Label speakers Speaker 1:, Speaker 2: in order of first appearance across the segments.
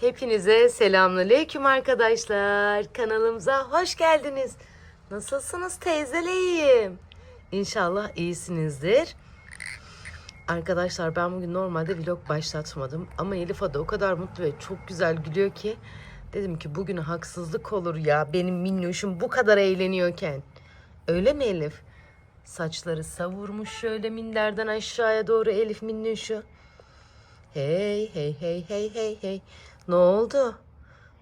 Speaker 1: Hepinize selamünaleyküm arkadaşlar. Kanalımıza hoş geldiniz. Nasılsınız teyzeleyim? İnşallah iyisinizdir. Arkadaşlar ben bugün normalde vlog başlatmadım ama Elif Ada o kadar mutlu ve çok güzel gülüyor ki dedim ki bugüne haksızlık olur ya benim minnoşum bu kadar eğleniyorken. Öyle mi Elif? Saçları savurmuş şöyle minderden aşağıya doğru Elif minnoşu. Hey hey hey hey hey hey. Ne oldu?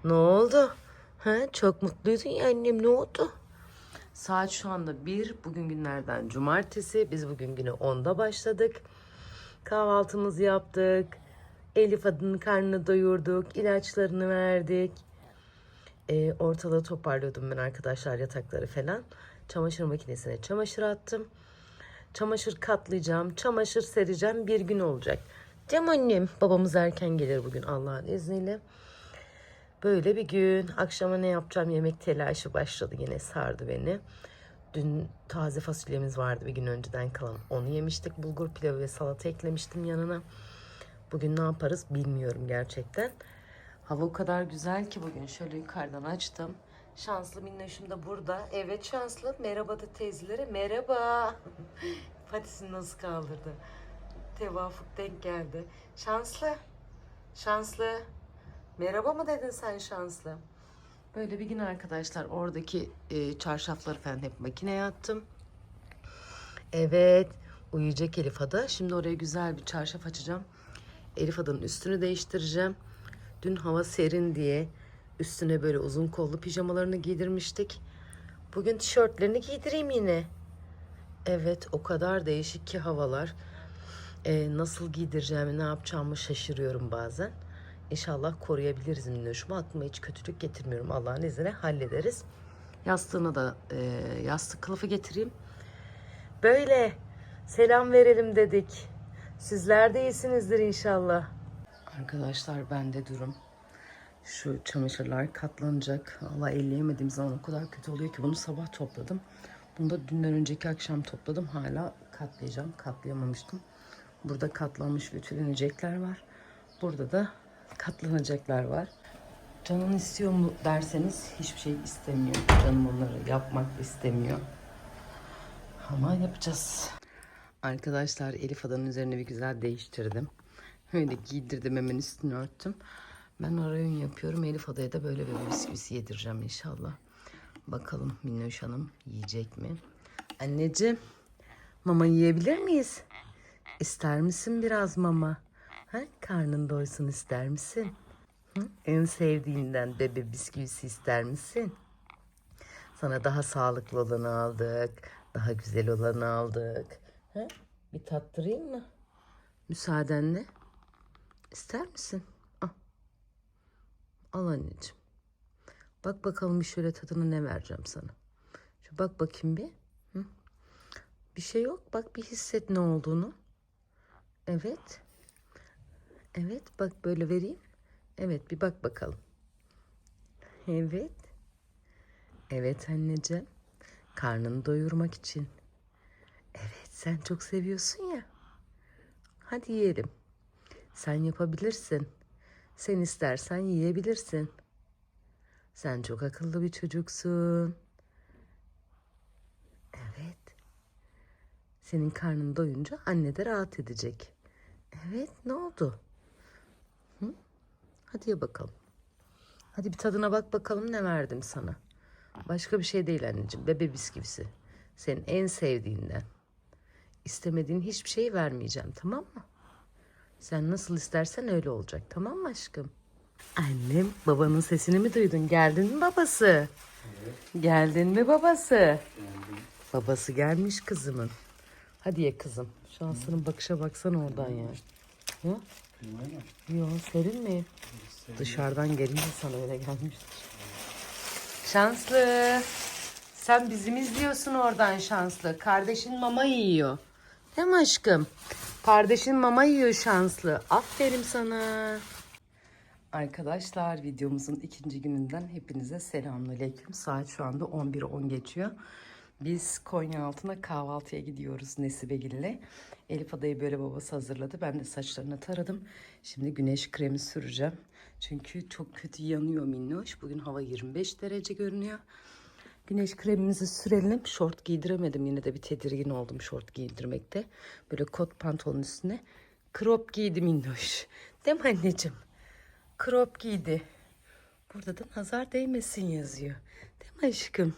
Speaker 1: Ne oldu? Ha, çok mutluydun ya annem ne oldu? Saat şu anda 1. Bugün günlerden cumartesi. Biz bugün güne 10'da başladık. Kahvaltımızı yaptık. Elif adının karnını doyurduk. ilaçlarını verdik. Ee, ortalığı toparlıyordum ben arkadaşlar yatakları falan. Çamaşır makinesine çamaşır attım. Çamaşır katlayacağım. Çamaşır sereceğim. Bir gün olacak. Cem annem. Babamız erken gelir bugün Allah'ın izniyle. Böyle bir gün. Akşama ne yapacağım yemek telaşı başladı yine sardı beni. Dün taze fasulyemiz vardı bir gün önceden kalan. Onu yemiştik. Bulgur pilavı ve salata eklemiştim yanına. Bugün ne yaparız bilmiyorum gerçekten. Hava o kadar güzel ki bugün. Şöyle yukarıdan açtım. Şanslı minnoşum da burada. Evet şanslı. Merhaba da teyzelere. Merhaba. Patisini nasıl kaldırdı? Tevafuk denk geldi. Şanslı. Şanslı. Merhaba mı dedin sen şanslı? Böyle bir gün arkadaşlar oradaki e, çarşafları falan hep makineye attım. Evet uyuyacak Elif Ada. Şimdi oraya güzel bir çarşaf açacağım. Elif Ada'nın üstünü değiştireceğim. Dün hava serin diye üstüne böyle uzun kollu pijamalarını giydirmiştik. Bugün tişörtlerini giydireyim yine. Evet o kadar değişik ki havalar. Ee, nasıl giydireceğimi ne yapacağımı şaşırıyorum bazen. İnşallah koruyabiliriz minnoşumu. Aklıma hiç kötülük getirmiyorum. Allah'ın izniyle hallederiz. Yastığına da e, yastık kılıfı getireyim. Böyle selam verelim dedik. Sizler de iyisinizdir inşallah. Arkadaşlar bende durum. Şu çamaşırlar katlanacak. Allah elleyemediğim zaman o kadar kötü oluyor ki bunu sabah topladım. Bunu da dünden önceki akşam topladım. Hala katlayacağım. Katlayamamıştım. Burada katlanmış ütülenecekler var. Burada da katlanacaklar var. Canın istiyor mu derseniz hiçbir şey istemiyor. Canım onları yapmak istemiyor. Ama yapacağız. Arkadaşlar Elif Adanın üzerine bir güzel değiştirdim. Öyle giydirdim hemen üstünü örttüm. Ben arayın yapıyorum. Elif Ada'ya da böyle bir bisküvisi yedireceğim inşallah. Bakalım Minnoş Hanım yiyecek mi? Anneciğim mama yiyebilir miyiz? İster misin biraz mama? Ha? Karnın doysun ister misin? Hı? En sevdiğinden bebe bisküvisi ister misin? Sana daha sağlıklı olanı aldık. Daha güzel olanı aldık. Ha? Bir tattırayım mı? Müsaadenle. İster misin? Al. Al anneciğim. Bak bakalım bir şöyle tadını ne vereceğim sana. Şu bak bakayım bir. Hı? Bir şey yok. Bak bir hisset ne olduğunu. Evet. Evet bak böyle vereyim. Evet bir bak bakalım. Evet. Evet anneciğim. Karnını doyurmak için. Evet sen çok seviyorsun ya. Hadi yiyelim. Sen yapabilirsin. Sen istersen yiyebilirsin. Sen çok akıllı bir çocuksun. Evet. Senin karnın doyunca anne de rahat edecek. Evet ne oldu? Hı? Hadi ye bakalım. Hadi bir tadına bak bakalım ne verdim sana. Başka bir şey değil anneciğim. Bebe bisküvisi. Senin en sevdiğinden. İstemediğin hiçbir şey vermeyeceğim tamam mı? Sen nasıl istersen öyle olacak tamam mı aşkım? Annem babanın sesini mi duydun? Geldin mi babası? Geldin mi babası? Babası gelmiş kızımın. Hadi ye kızım. Şansının bakışa baksana oradan ya. Ya? Yok serin mi? Dışarıdan gelince sana öyle gelmiştir. Şanslı. Sen bizim izliyorsun oradan şanslı. Kardeşin mama yiyor. Değil mi aşkım? Kardeşin mama yiyor şanslı. Aferin sana. Arkadaşlar videomuzun ikinci gününden hepinize selamünaleyküm. Saat şu anda 11.10 geçiyor. Biz Konyaaltı'na kahvaltıya gidiyoruz Nesibegil'le. Elif adayı böyle babası hazırladı. Ben de saçlarını taradım. Şimdi güneş kremi süreceğim. Çünkü çok kötü yanıyor minnoş. Bugün hava 25 derece görünüyor. Güneş kremimizi sürelim. Şort giydiremedim. Yine de bir tedirgin oldum şort giydirmekte. Böyle kot pantolonun üstüne crop giydi minnoş. Değil mi anneciğim? Crop giydi. Burada da nazar değmesin yazıyor. Değil mi aşkım?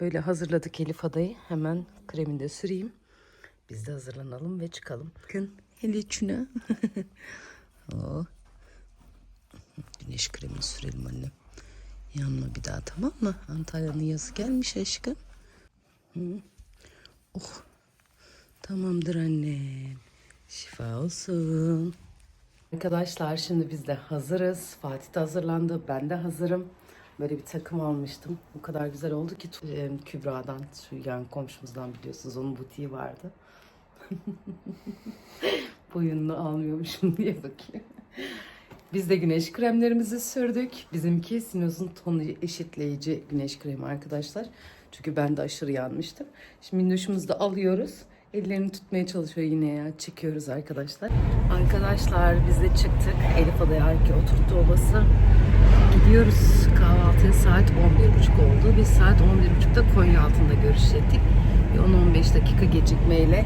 Speaker 1: Böyle hazırladık Elif adayı. Hemen kremini de süreyim. Biz de hazırlanalım ve çıkalım. Bakın hele içine. oh. Güneş kremini sürelim annem. Yanma bir daha tamam mı? Antalya'nın yazı gelmiş aşkım. Hı. Oh. Tamamdır annem. Şifa olsun. Arkadaşlar şimdi biz de hazırız. Fatih de hazırlandı. Ben de hazırım. Böyle bir takım almıştım. O kadar güzel oldu ki e, Kübra'dan, şu yan komşumuzdan biliyorsunuz onun butiği vardı. Boyununu almıyormuşum diye bakıyor. Biz de güneş kremlerimizi sürdük. Bizimki Sinoz'un tonu eşitleyici güneş kremi arkadaşlar. Çünkü ben de aşırı yanmıştım. Şimdi minnoşumuzu da alıyoruz. Ellerini tutmaya çalışıyor yine ya. Çekiyoruz arkadaşlar. Arkadaşlar biz de çıktık. Elif Adaya Arki oturttu obası. Gidiyoruz kahvaltıya saat 11.30 oldu. Biz saat 11.30'da Konya altında görüşecektik. Bir 10-15 dakika gecikmeyle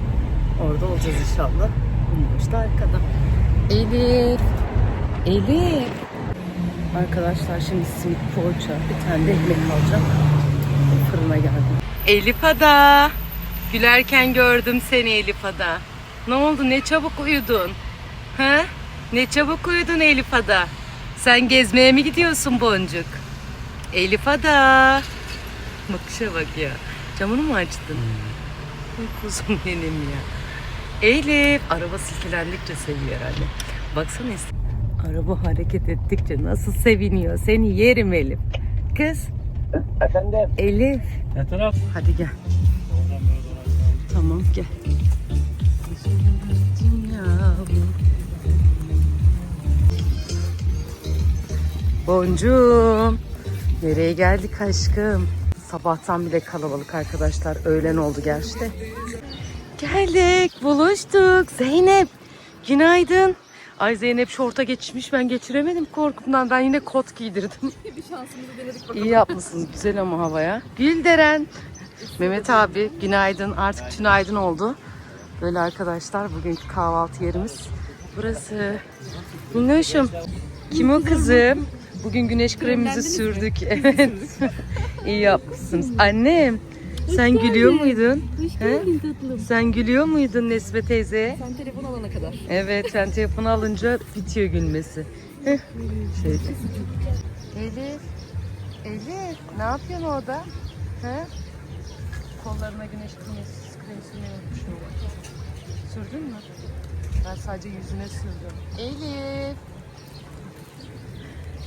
Speaker 1: orada olacağız inşallah. Minnoş da arkada. Elif. Elif. Arkadaşlar şimdi simit poğaça, bir tane de ekmek alacağım. Fırına geldim. Elif Ada. Gülerken gördüm seni Elif Ada. Ne oldu? Ne çabuk uyudun? Ha? Ne çabuk uyudun Elif Ada. Sen gezmeye mi gidiyorsun Boncuk? Elif Ada. Bakışa bak ya. Camını mı açtın? Ay kuzum benim ya. Elif. Araba silkelendikçe seviyor herhalde. Baksana Araba hareket ettikçe nasıl seviniyor. Seni yerim Elif. Kız.
Speaker 2: Efendim?
Speaker 1: Elif.
Speaker 2: Ne taraf?
Speaker 1: Hadi gel. Tamam gel. Boncuğum. Nereye geldik aşkım? Sabahtan bile kalabalık arkadaşlar. Öğlen oldu gerçi de. Geldik, buluştuk. Zeynep, günaydın. Ay Zeynep şorta geçmiş. Ben geçiremedim korkumdan. Ben yine kot giydirdim.
Speaker 3: Bir şansımızı denedik bakalım.
Speaker 1: İyi yapmışsınız. Güzel ama havaya. Gülderen. Mehmet abi günaydın. Artık günaydın oldu. Böyle arkadaşlar bugünkü kahvaltı yerimiz. Burası. Minnoşum. Kim o kızım? Bugün güneş kremimizi sürdük. Evet. İyi yapmışsınız. Annem. Sen gülüyor muydun?
Speaker 3: Hoş
Speaker 1: He?
Speaker 3: geldin tatlım.
Speaker 1: Sen gülüyor muydun Nesbe teyze?
Speaker 3: Sen telefon alana kadar.
Speaker 1: Evet sen telefonu alınca bitiyor gülmesi. Heh, Şöyle. Elif. Elif ne yapıyorsun orada? He? Kollarına güneş kremi, sürmeyi unutmuşum. Sürdün mü? Ben sadece yüzüne sürdüm. Elif.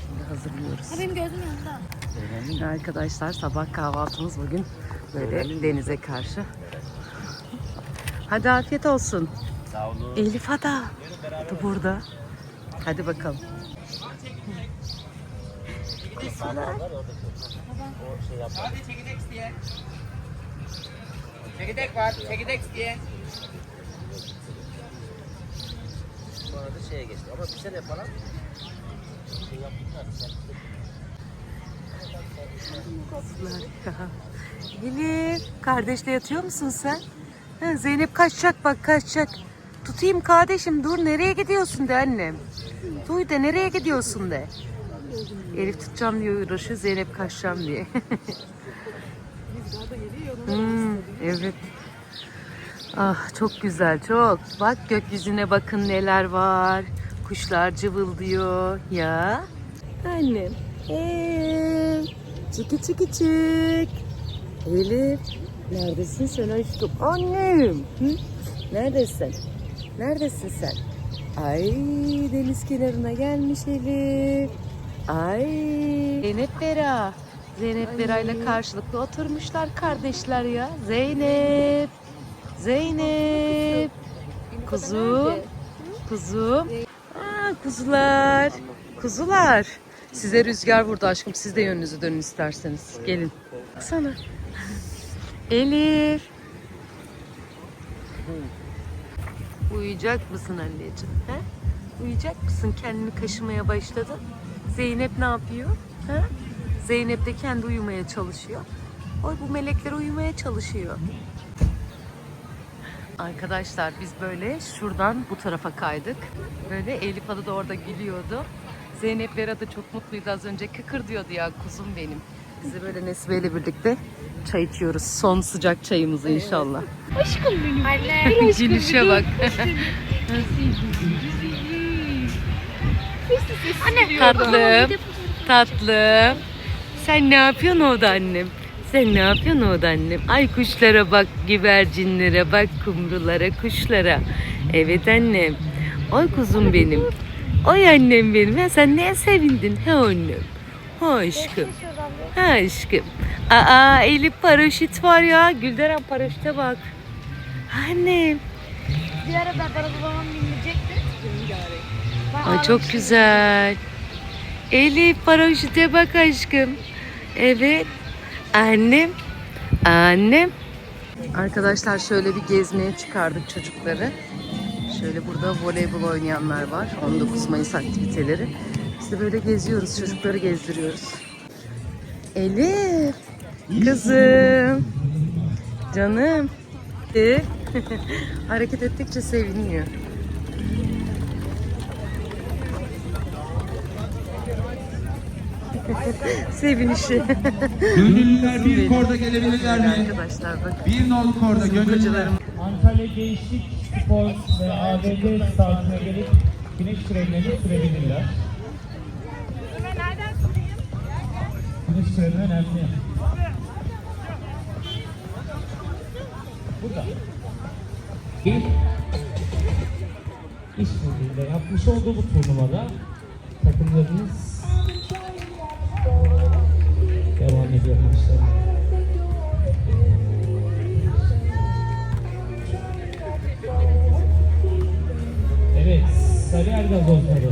Speaker 1: Şimdi hazırlıyoruz.
Speaker 3: Ha benim gözüm yanında.
Speaker 1: Arkadaşlar sabah kahvaltımız bugün böyle denize karşı. Hadi afiyet olsun.
Speaker 2: Sağ olun.
Speaker 1: Elif Ada. Da burada. Hadi bakalım.
Speaker 4: Çekirdek var, çekirdek isteyen.
Speaker 2: Sonra da şeye geçti. Ama bir sene falan şey yaptılar.
Speaker 1: Elif, kardeşle yatıyor musun sen? Ha, Zeynep kaçacak bak kaçacak. Tutayım kardeşim dur nereye gidiyorsun de annem. Duy de nereye gidiyorsun de. Elif tutacağım diye uğraşıyor Zeynep kaçacağım diye. Hmm, evet. Ah çok güzel çok. Bak gökyüzüne bakın neler var. Kuşlar cıvıldıyor ya. Annem. Ee, çiki çiki çık. Elif. Neredesin sen aşkım? Annem. Hı? Neredesin? Neredesin sen? Ay deniz kenarına gelmiş Elif. Ay. Zeynep Bera. Zeynep Bera ile karşılıklı oturmuşlar kardeşler ya. Zeynep. Zeynep. Kuzum. Kuzum. Aa, kuzular. Kuzular. Size rüzgar vurdu aşkım. Siz de yönünüzü dönün isterseniz. Gelin. Sana. Elif. Uyuyacak mısın anneciğim? He? Uyuyacak mısın? Kendini kaşımaya başladı. Zeynep ne yapıyor? He? Zeynep de kendi uyumaya çalışıyor. Oy bu melekler uyumaya çalışıyor. Arkadaşlar biz böyle şuradan bu tarafa kaydık. Böyle Elif Adı da orada gülüyordu. Zeynep Vera da çok mutluydu az önce. Kıkır diyordu ya kuzum benim. Biz de böyle Nesibe ile birlikte çay içiyoruz. Son sıcak çayımızı inşallah.
Speaker 3: Anne.
Speaker 1: Gülüşe bak. tatlım. Tatlım. Sen ne yapıyorsun orada annem? Sen ne yapıyorsun orada annem? Ay kuşlara bak, güvercinlere bak, kumrulara, kuşlara. Evet annem. Oy kuzum benim. Oy annem benim. Ha, sen neye sevindin? Ha annem. Ha aşkım. Ha aşkım. Aa Elif paraşüt var ya. Gülderen paraşüte bak. Annem.
Speaker 3: Bir ara ben babamın binecekti.
Speaker 1: Ay çok güzel. Elif paraşüte bak aşkım. Evet. Annem. Annem. Arkadaşlar şöyle bir gezmeye çıkardık çocukları. Şöyle burada voleybol oynayanlar var. 19 Mayıs aktiviteleri. Biz de böyle geziyoruz. Çocukları gezdiriyoruz. Elif. Kızım. Canım. Hareket ettikçe seviniyor. Sevinişi.
Speaker 5: Gönüllüler bir korda gelebilirler mi?
Speaker 1: Arkadaşlar bak.
Speaker 5: Bir nolu korda gönüllüler.
Speaker 6: Antalya Gençlik Spor ve AVD sahasına gelip güneş kremlerini sürebilirler. Güneş kremi önemli. Burada. Bir işbirliğiyle yapmış olduğu bu turnuvada takımlarımız devam ediyor maçlarına. Evet, Sarıyer gazozları.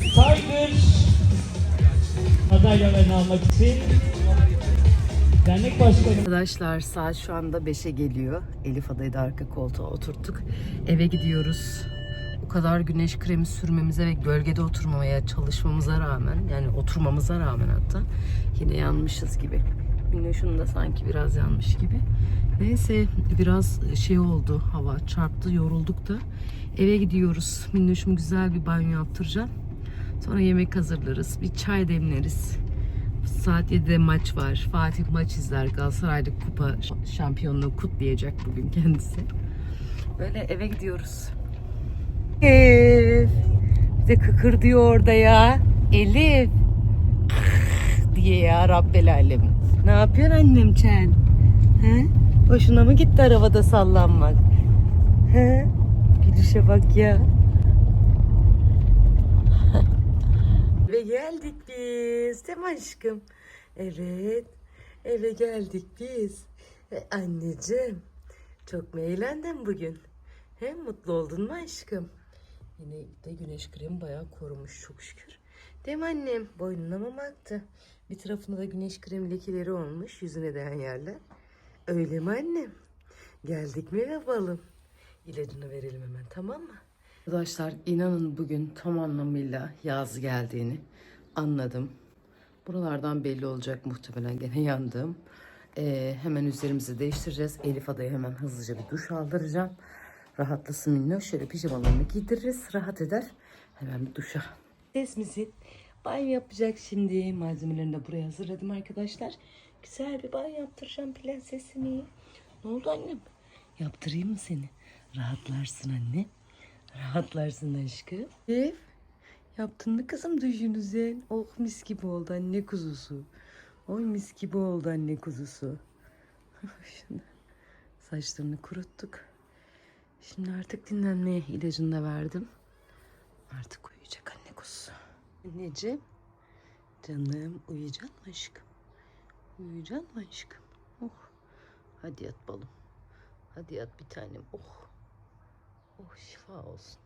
Speaker 6: Tiger madalyalarını almak için dernek başkanı
Speaker 1: Arkadaşlar saat şu anda 5'e geliyor. Elif adayı da arka koltuğa oturttuk. Eve gidiyoruz. O kadar güneş kremi sürmemize ve gölgede oturmamaya çalışmamıza rağmen yani oturmamıza rağmen hatta yine yanmışız gibi. Minnoş'un da sanki biraz yanmış gibi. Neyse biraz şey oldu hava çarptı yorulduk da eve gidiyoruz. Minnoş'um güzel bir banyo yaptıracağım. Sonra yemek hazırlarız. Bir çay demleriz. Saat 7'de maç var. Fatih maç izler. Galatasaray'da kupa şampiyonluğu kutlayacak bugün kendisi. Böyle eve gidiyoruz. Elif. Bir de kıkır diyor orada ya. Elif. diye ya Rabbel Alem. Ne yapıyorsun annem Çen? He? Hoşuna mı gitti arabada sallanmak? He? Gülüşe bak ya. Eve geldik biz. Değil mi aşkım? Evet. Eve geldik biz. E, anneciğim. Çok mu eğlendin bugün? Hem mutlu oldun mu aşkım? Yine de güneş kremi bayağı korumuş çok şükür. Değil annem? Boynuna mı baktı? Bir tarafında da güneş kremi lekeleri olmuş yüzüne değen yerler. Öyle mi annem? Geldik mi yapalım? İlacını verelim hemen tamam mı? Arkadaşlar inanın bugün tam anlamıyla yaz geldiğini anladım. Buralardan belli olacak muhtemelen gene yandım. Ee, hemen üzerimizi değiştireceğiz. Elif adayı hemen hızlıca bir duş aldıracağım. Rahatlasın minnoş. Şöyle pijamalarını giydiririz. Rahat eder. Hemen bir duşa. Ses misin? Banyo yapacak şimdi. Malzemelerini de buraya hazırladım arkadaşlar. Güzel bir banyo yaptıracağım prensesimi. Ne oldu annem? Yaptırayım mı seni? Rahatlarsın anne. Rahatlarsın aşkım. Ev. Yaptın mı kızım duşunu Oh mis gibi oldu anne kuzusu. Oy mis gibi oldu anne kuzusu. Şimdi saçlarını kuruttuk. Şimdi artık dinlenmeye ilacını da verdim. Artık uyuyacak anne kuzusu. Anneciğim. Canım uyuyacak mı aşkım? Uyuyacak mı aşkım? Oh. Hadi yat balım. Hadi yat bir tanem. Oh. Oh şifa olsun.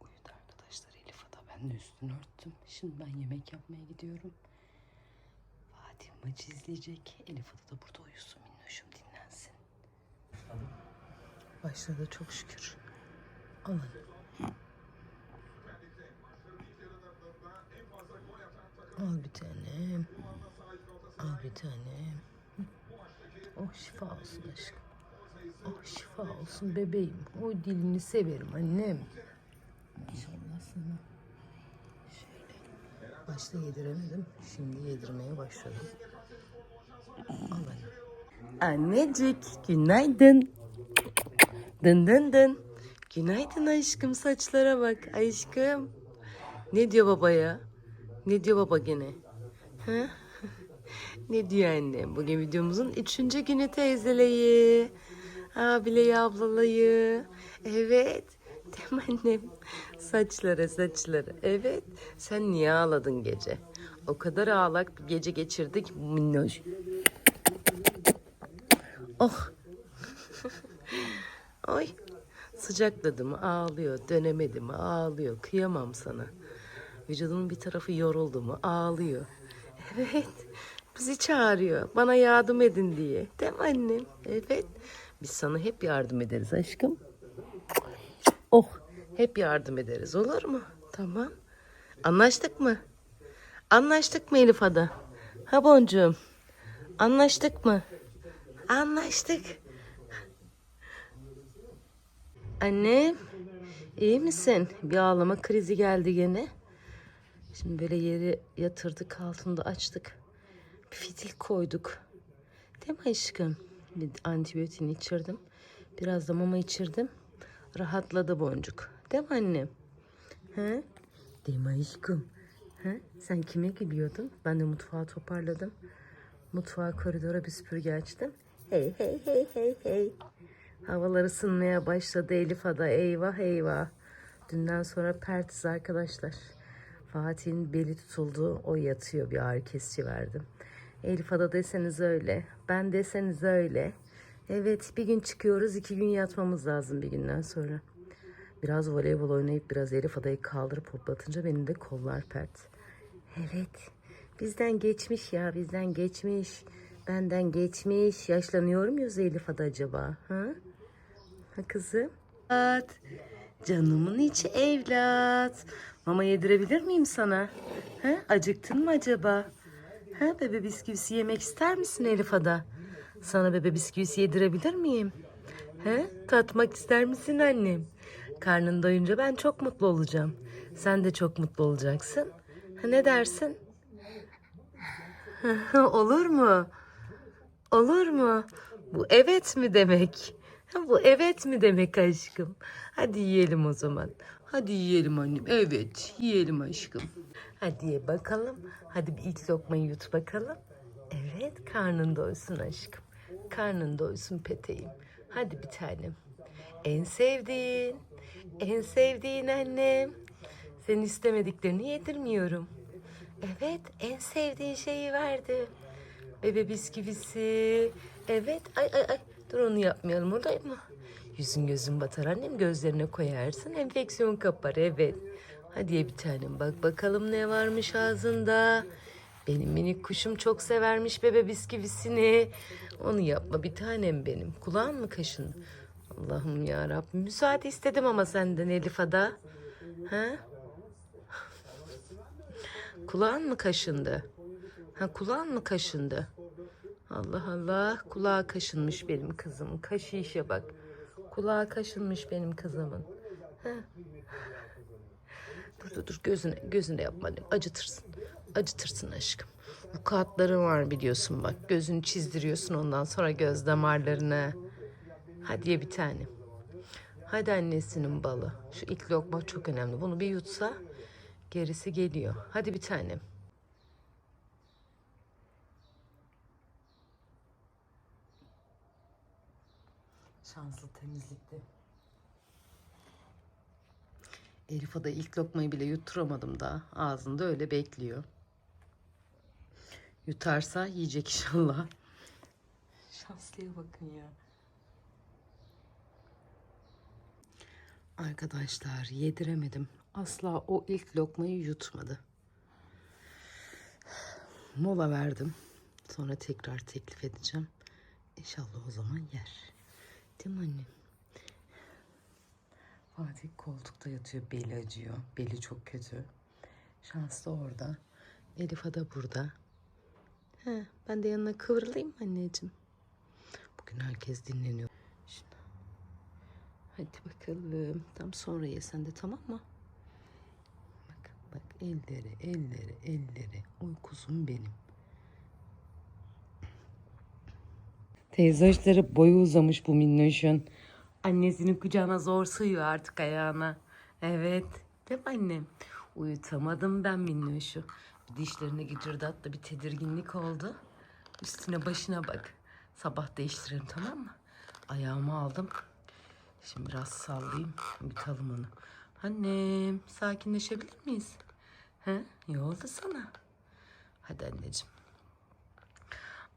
Speaker 1: Uyudu arkadaşlar Elif Ada Ben de üstünü örttüm. Şimdi ben yemek yapmaya gidiyorum. Fatih maçı izleyecek. Elif da burada uyusun. Minnoşum dinlensin. Başladı çok şükür. Alın. Al bir tanem. Al bir tanem. Oh şifa olsun aşkım. Oh şifa olsun bebeğim. O dilini severim annem. İnşallah sana. Şöyle. Başta yediremedim. Şimdi yedirmeye başladım. Al anne. Annecik günaydın. Dın dın dın. Günaydın aşkım saçlara bak aşkım. Ne diyor babaya? Ne diyor baba gene? Ha? ne diyor annem? Bugün videomuzun üçüncü günü teyzeleyi. Abileyi ablalayı. Evet. Değil annem? Saçları saçları. Evet. Sen niye ağladın gece? O kadar ağlak bir gece geçirdik. Minnoş. Oh. Oy. Sıcakladı mı ağlıyor. Dönemedi mi ağlıyor. Kıyamam sana. Vücudunun bir tarafı yoruldu mu ağlıyor. Evet. Bizi çağırıyor. Bana yardım edin diye. Değil mi annem? Evet. Biz sana hep yardım ederiz aşkım. Oh. Hep yardım ederiz olur mu? Tamam. Anlaştık mı? Anlaştık mı Elif Ada? Ha boncuğum. Anlaştık mı? Anlaştık. Anne, iyi misin? Bir ağlama krizi geldi gene. Şimdi böyle yeri yatırdık, altında açtık. Bir fitil koyduk. Değil mi aşkım? Bir antibiyotiğini içirdim. Biraz da mama içirdim. Rahatladı boncuk. Değil mi annem? He? Değil mi aşkım? He? Sen kime gülüyordun? Ben de mutfağı toparladım. Mutfağa koridora bir süpürge açtım. Hey hey hey hey hey. Havalar ısınmaya başladı Elif Ada. Eyvah eyvah. Dünden sonra pertiz arkadaşlar. Fatih'in beli tutuldu. O yatıyor. Bir ağrı kesici verdim. Elif Ada deseniz öyle. Ben deseniz öyle. Evet bir gün çıkıyoruz. iki gün yatmamız lazım bir günden sonra. Biraz voleybol oynayıp biraz Elif Ada'yı kaldırıp hoplatınca benim de kollar pert. Evet. Bizden geçmiş ya bizden geçmiş. Benden geçmiş. Yaşlanıyorum ya Elif Ada acaba? Ha? Ha kızım? Evet. Canımın içi evlat. Mama yedirebilir miyim sana? Ha? Acıktın mı acaba? Ha? Bebe bisküvisi yemek ister misin Elif Ada? Sana bebe bisküvisi yedirebilir miyim? He? Tatmak ister misin annem? Karnın doyunca ben çok mutlu olacağım. Sen de çok mutlu olacaksın. Ha, ne dersin? Olur mu? Olur mu? Bu evet mi demek? Bu evet mi demek aşkım? Hadi yiyelim o zaman. Hadi yiyelim annem. Evet, yiyelim aşkım. Hadi ye bakalım. Hadi bir ilk lokmayı yut bakalım. Evet, karnın doysun aşkım. Karnın doysun peteğim. Hadi bir tanem. En sevdiğin, en sevdiğin annem. Senin istemediklerini yedirmiyorum. Evet, en sevdiğin şeyi verdi. Bebe bisküvisi. Evet, ay ay ay. Dur onu yapmayalım olur mu? Yüzün gözün batar annem gözlerine koyarsın enfeksiyon kapar evet. Hadi ye bir tanem bak bakalım ne varmış ağzında. Benim minik kuşum çok severmiş bebe bisküvisini. Onu yapma bir tanem benim. Kulağın mı kaşındı? Allah'ım ya Rabbim. Müsaade istedim ama senden Elif Ada. Ha? Kulağın mı kaşındı? Ha kulağın mı kaşındı? Allah Allah kulağı kaşınmış benim kızımın. Kaşı işe bak. Kulağı kaşınmış benim kızımın. Dur dur dur gözüne gözüne yapma annem. Acıtırsın. Acıtırsın aşkım. Bu kağıtların var biliyorsun bak. Gözünü çizdiriyorsun ondan sonra göz damarlarına. Hadi ye bir tane. Hadi annesinin balı. Şu ilk lokma çok önemli. Bunu bir yutsa gerisi geliyor. Hadi bir tanem. Şanslı temizlikti. Elif Ada ilk lokmayı bile yutturamadım da ağzında öyle bekliyor. Yutarsa yiyecek inşallah. Şanslıya bakın ya. Arkadaşlar yediremedim. asla o ilk lokmayı yutmadı. Mola verdim. Sonra tekrar teklif edeceğim. İnşallah o zaman yer. Değil mi annem? Fatih koltukta yatıyor. Beli acıyor. Beli çok kötü. Şanslı orada. Elif Ada burada. He, ben de yanına kıvrılayım anneciğim. Bugün herkes dinleniyor. Şuna. Hadi bakalım. Tam sonra ye sen de tamam mı? Bak bak elleri elleri elleri. Oy kuzum benim. Teyzoşları boyu uzamış bu minnoşun. Annesinin kucağına zor sığıyor artık ayağına. Evet. Değil mi annem? Uyutamadım ben minnoşu. Dişlerini gıcırdat da bir tedirginlik oldu. Üstüne başına bak. Sabah değiştirelim tamam mı? Ayağımı aldım. Şimdi biraz sallayayım. Yutalım onu. Annem sakinleşebilir miyiz? He? İyi oldu sana. Hadi anneciğim.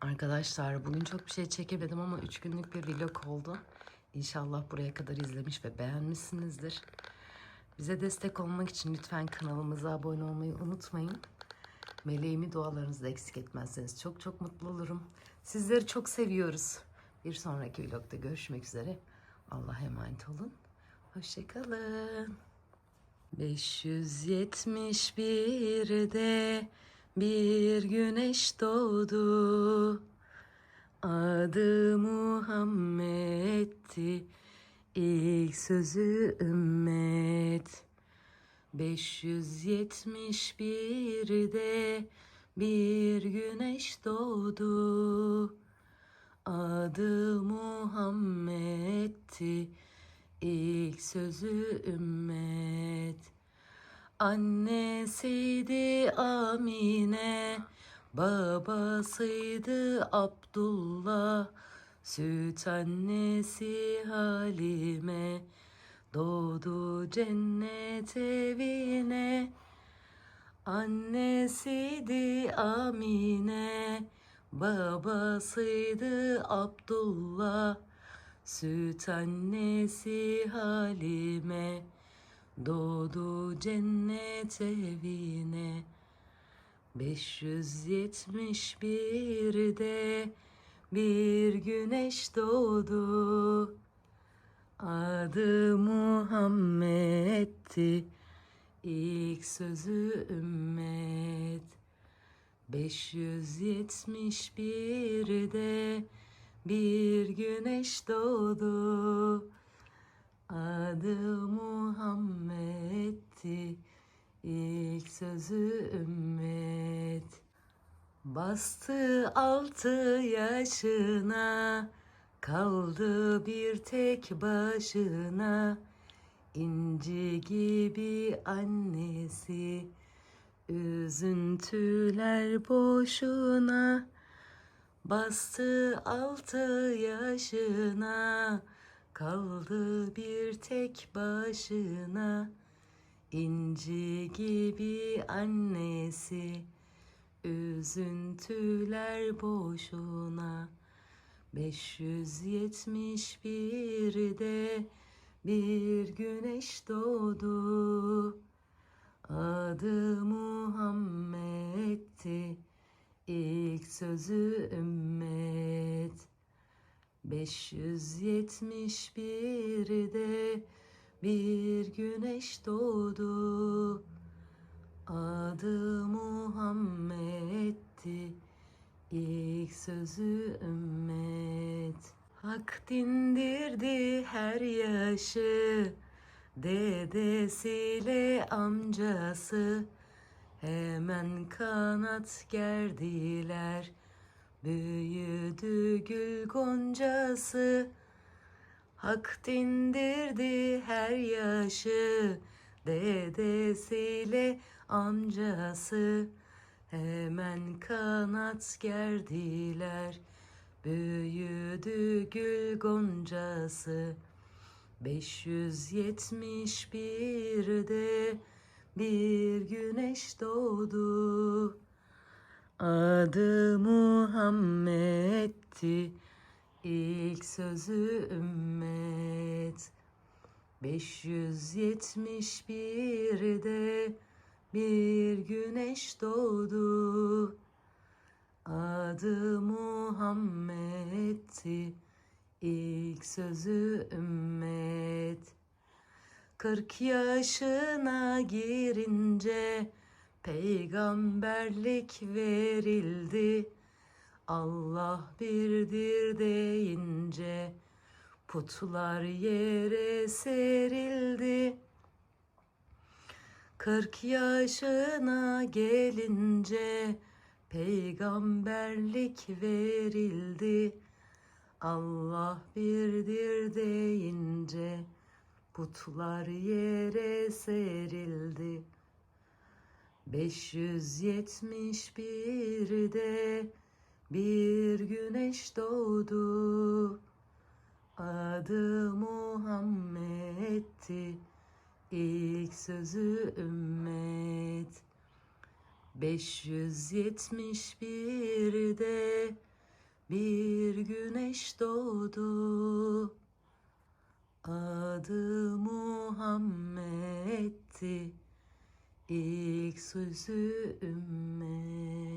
Speaker 1: Arkadaşlar bugün çok bir şey çekemedim ama 3 günlük bir vlog oldu. İnşallah buraya kadar izlemiş ve beğenmişsinizdir. Bize destek olmak için lütfen kanalımıza abone olmayı unutmayın. Meleğimi dualarınızda eksik etmezseniz çok çok mutlu olurum. Sizleri çok seviyoruz. Bir sonraki vlogda görüşmek üzere. Allah'a emanet olun. Hoşçakalın. 571'de bir güneş doğdu. Adı Muhammed'ti. İlk sözü ümmet. 571'de bir güneş doğdu. Adı Muhammed'ti. İlk sözü ümmet. Annesiydi Amine, babasıydı Abdullah, süt annesi Halime, doğdu cennet evine. Annesiydi Amine, babasıydı Abdullah, süt annesi Halime. Doğdu cennet evine 571'de bir güneş doğdu. Adı Muhammed'ti ilk sözü ümmet. 571'de bir güneş doğdu Adı Muhammed'ti ilk sözü ümmet. Bastı altı yaşına Kaldı bir tek başına. İnci gibi annesi Üzüntüler boşuna. Bastı altı yaşına Kaldı bir tek başına. İnci gibi annesi Üzüntüler boşuna. 571'de bir güneş doğdu. Adı Muhammed'ti ilk sözü ümmet 571'de bir güneş doğdu. Adı Muhammed'ti ilk sözü ümmet. Hak dindirdi her yaşı Dedesiyle amcası. Hemen kanat gerdiler Büyüdü gül goncası Hak dindirdi her yaşı. Dedesiyle amcası Hemen kanat gerdiler. Büyüdü gül goncası 571'de bir güneş doğdu Adı Muhammed'ti ilk sözü ümmet 571'de bir güneş doğdu. Adı Muhammed'ti. İlk sözü ümmet. Kırk yaşına girince peygamberlik verildi. Allah birdir deyince putlar yere serildi. Kırk yaşına gelince peygamberlik verildi. Allah birdir deyince putlar yere serildi. 571'de bir güneş doğdu. Adı Muhammed'ti. İlk sözü ümmet. 571'de bir güneş doğdu. Adı Muhammed'ti. İlk sözü ümmet.